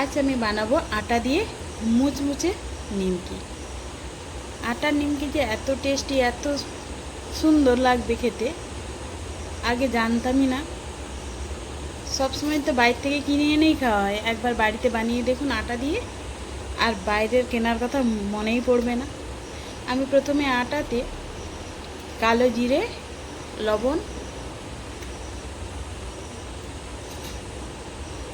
আজ আমি বানাবো আটা দিয়ে মুচমুচে নিমকি। আটার নিমকি যে এত টেস্টি, এত সুন্দর লাগবে খেতে, আগে জানতামই না। সবসময় তো বাইরে থেকে কিনে এনেই খাওয়া হয়। একবার বাড়িতে বানিয়ে দেখুন আটা দিয়ে, আর বাইরের কেনার কথা মনেই পড়বে না। আমি প্রথমে আটাতে কালো জিরে, লবণ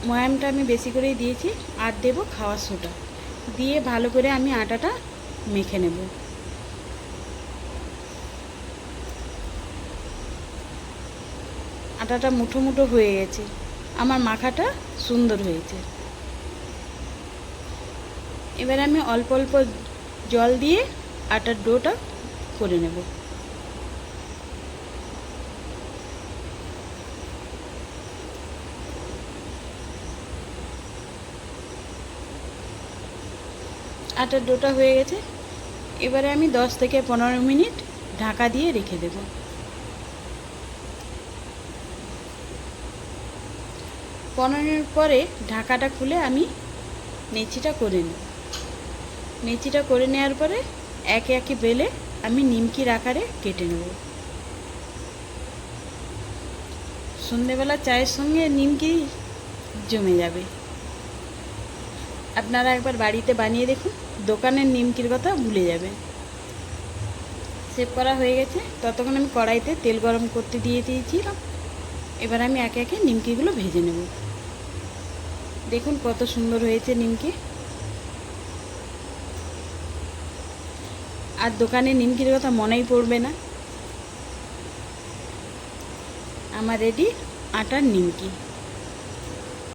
ময়ামটা আমি বেশি করেই দিয়েছি, আর দেবো খাওয়ার সোডা। দিয়ে ভালো করে আমি আটাটা মেখে নেব। আটাটা মুঠো মুঠো হয়ে গেছে। আমার মাখাটা সুন্দর হয়েছে। এবার আমি অল্প অল্প জল দিয়ে আটার ডোটা করে নেব। আটার ডোটা হয়ে গেছে। এবারে আমি দশ থেকে পনেরো মিনিট ঢাকা দিয়ে রেখে দেব। পনেরো মিনিট পরে ঢাকাটা খুলে আমি নেচিটা করে নেব। নেচিটা করে নেওয়ার পরে একে একে বেলে আমি নিমকির আকারে কেটে নেব। সন্ধেবেলা চায়ের সঙ্গে নিমকি জমে যাবে। আপনারা একবার বাড়িতে বানিয়ে দেখুন, দোকানের নিমকির কথা ভুলে যাবে সেভ করা হয়ে গেছে, ততক্ষণ আমি কড়াইতে তেল গরম করতে দিয়ে দিয়েছিলাম। এবার আমি একে একে নিমকিগুলো ভেজে নেব। দেখুন কত সুন্দর হয়েছে নিমকি। আর দোকানে নিমকির কথা মনেই পড়বে না। আমার রেডি আটার নিমকি।